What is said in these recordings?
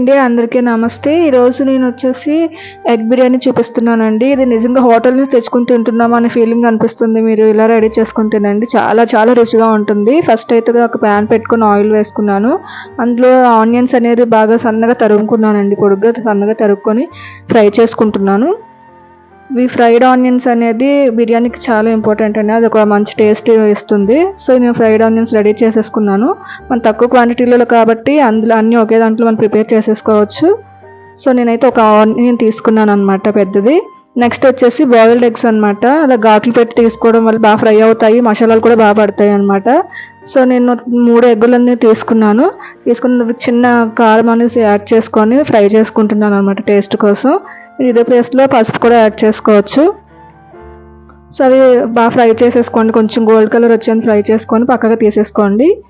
అండి అందరికీ నమస్తే. ఈరోజు నేను వచ్చేసి ఎగ్ బిర్యానీ చూపిస్తున్నానండి. ఇది నిజంగా హోటల్ నుంచి తెచ్చుకుని తింటున్నాం అనే ఫీలింగ్ అనిపిస్తుంది. మీరు ఇలా రెడీ చేసుకుని తినండి. చాలా చాలా రుచిగా ఉంటుంది. ఫస్ట్ అయితే ఒక ప్యాన్ పెట్టుకుని ఆయిల్ వేసుకున్నాను. అందులో ఆనియన్స్ అనేది బాగా సన్నగా తరుముకున్నానండి. పొడుగ్గా సన్నగా తరుక్కొని ఫ్రై చేసుకుంటున్నాను. ఈ ఫ్రైడ్ ఆనియన్స్ అనేది బిర్యానీకి చాలా ఇంపార్టెంట్ అండి. అది ఒక మంచి టేస్ట్ ఇస్తుంది. సో నేను ఫ్రైడ్ ఆనియన్స్ రెడీ చేసేసుకున్నాను. మనం తక్కువ క్వాంటిటీలో కాబట్టి అందులో అన్నీ ఒకే దాంట్లో మనం ప్రిపేర్ చేసేసుకోవచ్చు. సో నేనైతే ఒక ఆనియన్ తీసుకున్నాను అనమాట పెద్దది. నెక్స్ట్ వచ్చేసి బాయిల్డ్ ఎగ్స్ అనమాట అలా ఘాట్లు పెట్టి తీసుకోవడం వల్ల బాగా ఫ్రై అవుతాయి. మసాలాలు కూడా బాగా పడతాయి అనమాట సో నేను మూడు ఎగ్గులన్నీ తీసుకున్నాను. తీసుకున్న చిన్న కారం అనేసి యాడ్ చేసుకొని ఫ్రై చేసుకుంటున్నాను అనమాట టేస్ట్ కోసం. ఇదే ప్లేస్లో పసుపు కూడా యాడ్ చేసుకోవచ్చు. సో అవి బాగా ఫ్రై చేసేసుకోండి. కొంచెం గోల్డ్ కలర్ వచ్చేంత ఫ్రై చేసుకొని పక్కగా తీసేసుకోండి.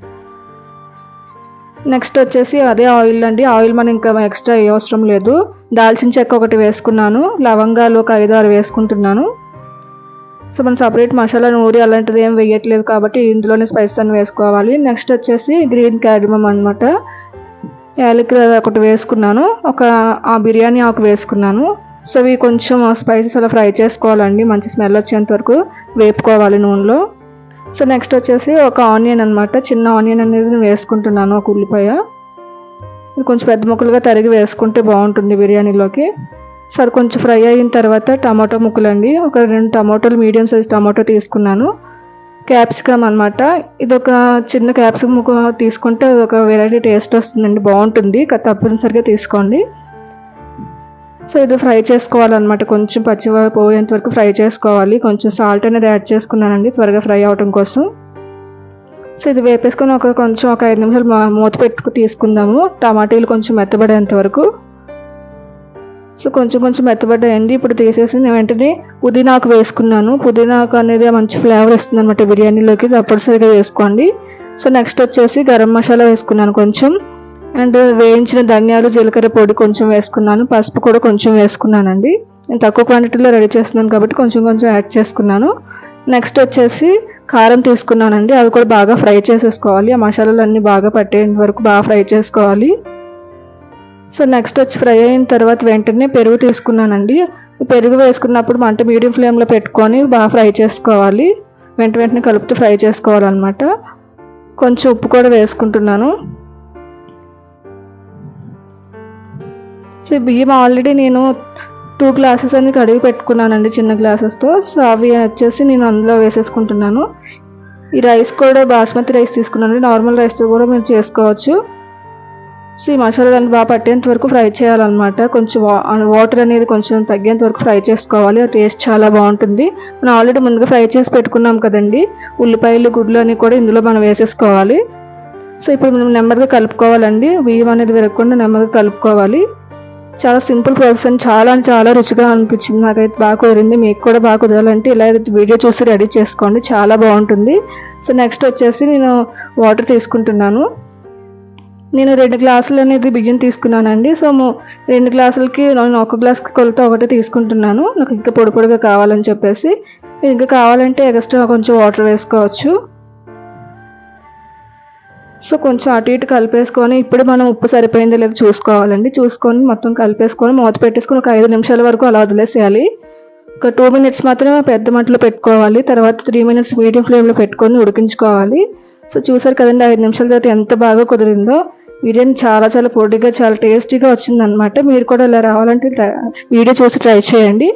నెక్స్ట్ వచ్చేసి అదే ఆయిల్ అండి. ఆయిల్ మనం ఇంకా ఎక్స్ట్రా ఏ అవసరం లేదు. దాల్చిన చెక్క ఒకటి వేసుకున్నాను. లవంగాలు ఒక ఐదు ఆరు వేసుకుంటున్నాను. సో మనం సపరేట్ మసాలా నూరి అలాంటిది ఏం వేయట్లేదు కాబట్టి ఇందులోనే స్పైస్ అన్ని వేసుకోవాలి. నెక్స్ట్ వచ్చేసి గ్రీన్ క్యాడమమ్ అనమాట యాలకి ఒకటి వేసుకున్నాను. ఒక ఆ బిర్యానీ ఆకు వేసుకున్నాను. సో ఇవి కొంచెం స్పైసెస్ అలా ఫ్రై చేసుకోవాలండి. మంచి స్మెల్ వచ్చేంత వరకు వేపుకోవాలి నూనెలో. సో నెక్స్ట్ వచ్చేసి ఒక ఆనియన్ అనమాట చిన్న ఆనియన్ అనేది వేసుకుంటున్నాను ఒక ఉల్లిపాయ. కొంచెం పెద్ద ముక్కలుగా తరిగి వేసుకుంటే బాగుంటుంది బిర్యానీలోకి. సరే కొంచెం ఫ్రై అయిన తర్వాత టమాటో ముక్కలండి. ఒక రెండు టమాటోలు మీడియం సైజ్ టమాటో తీసుకున్నాను. క్యాప్సికమ్ అనమాట ఇది ఒక చిన్న క్యాప్సికమ్ తీసుకుంటే అది ఒక వెరైటీ టేస్ట్ వస్తుందండి. బాగుంటుంది. తప్పనిసరిగా తీసుకోండి. సో ఇది ఫ్రై చేసుకోవాలన్నమాట. కొంచెం పచ్చి పోయేంత వరకు ఫ్రై చేసుకోవాలి. కొంచెం సాల్ట్ అనేది యాడ్ చేసుకున్నానండి. త్వరగా ఫ్రై అవడం కోసం. సో ఇది వేపేసుకొని ఒక కొంచెం ఒక ఐదు నిమిషాలు మూత పెట్టుకు తీసుకుందాము. టమాటీలు కొంచెం మెత్తబడేంత వరకు. సో కొంచెం కొంచెం మెత్తబడ్డాయండి. ఇప్పుడు తీసేసి నేను వెంటనే పుదీనాకు వేసుకున్నాను. పుదీనాకు అనేది మంచి ఫ్లేవర్ ఇస్తుంది అనమాట బిర్యానీలోకి తప్పనిసరిగా వేసుకోండి. సో నెక్స్ట్ వచ్చేసి గరం మసాలా వేసుకున్నాను కొంచెం. అండ్ వేయించిన ధనియాలు జీలకర్ర పొడి కొంచెం వేసుకున్నాను. పసుపు కూడా కొంచెం వేసుకున్నానండి. నేను తక్కువ క్వాంటిటీలో రెడీ చేస్తున్నాను కాబట్టి కొంచెం కొంచెం యాడ్ చేసుకున్నాను. నెక్స్ట్ వచ్చేసి కారం తీసుకున్నానండి. అవి కూడా బాగా ఫ్రై చేసేసుకోవాలి. ఆ మసాలాలు అన్నీ బాగా పట్టేంత వరకు బాగా ఫ్రై చేసుకోవాలి. సో నెక్స్ట్ వచ్చి ఫ్రై అయిన తర్వాత వెంటనే పెరుగు తీసుకున్నానండి. పెరుగు వేసుకున్నప్పుడు మంట మీడియం ఫ్లేమ్లో పెట్టుకొని బాగా ఫ్రై చేసుకోవాలి. వెంట వెంటనే కలుపుతూ ఫ్రై చేసుకోవాలన్నమాట. కొంచెం ఉప్పు కూడా వేసుకుంటున్నాను. సో బియ్యం ఆల్రెడీ నేను టూ గ్లాసెస్ అని కడిగి పెట్టుకున్నానండి చిన్న గ్లాసెస్తో. సో అవి వచ్చేసి నేను అందులో వేసేసుకుంటున్నాను. ఈ రైస్ కూడా బాస్మతి రైస్ తీసుకున్నాను. నార్మల్ రైస్తో కూడా మీరు చేసుకోవచ్చు. సో ఈ మసాలా దాన్ని బాగా పట్టేంత వరకు ఫ్రై చేయాలన్నమాట. కొంచెం వాటర్ అనేది కొంచెం తగ్గేంత వరకు ఫ్రై చేసుకోవాలి. ఆ టేస్ట్ చాలా బాగుంటుంది. మనం ఆల్రెడీ ముందుగా ఫ్రై చేసి పెట్టుకున్నాం కదండి. ఉల్లిపాయలు గుడ్లు అని కూడా ఇందులో మనం వేసేసుకోవాలి. సో ఇప్పుడు మనం నెమ్మదిగా కలుపుకోవాలండి. బియ్యం అనేది విరగకుండా నెమ్మదిగా కలుపుకోవాలి. చాలా సింపుల్ ప్రాసెస్ అండ్ చాలా చాలా రుచిగా అనిపించింది. నాకైతే బాగా కుదిరింది. మీకు కూడా బాగా కుదరాలంటే ఇలా వీడియో చూసి రెడీ చేసుకోండి. చాలా బాగుంటుంది. సో నెక్స్ట్ వచ్చేసి నేను వాటర్ తీసుకుంటున్నాను. నేను రెండు గ్లాసులు అనేది బియ్యం తీసుకున్నానండి. సో రెండు గ్లాసులకి నేను ఒక గ్లాస్కి కొలత ఒకటి తీసుకుంటున్నాను. నాకు ఇంకా పొడి పొడిగా కావాలని చెప్పేసి. ఇంకా కావాలంటే ఎక్స్ట్రా కొంచెం వాటర్ వేసుకోవచ్చు. సో కొంచెం అటు ఇటు కలిపేసుకొని ఇప్పుడు మనం ఉప్పు సరిపోయిందో లేదో చూసుకోవాలండి. చూసుకొని మొత్తం కలిపేసుకొని మూత పెట్టేసుకొని ఒక ఐదు నిమిషాల వరకు అలా వదిలేసేయాలి. ఒక టూ మినిట్స్ మాత్రమే పెద్ద మంటలో పెట్టుకోవాలి. తర్వాత త్రీ మినిట్స్ మీడియం ఫ్లేమ్లో పెట్టుకొని ఉడికించుకోవాలి. సో చూసారు కదండి ఐదు నిమిషాల తర్వాత ఎంత బాగా కుదిరిందో. బిర్యానీ చాలా చాలా పొడిగా చాలా టేస్టీగా వచ్చిందనమాట మీరు కూడా ఇలా రావాలంటే వీడియో చూసి ట్రై చేయండి.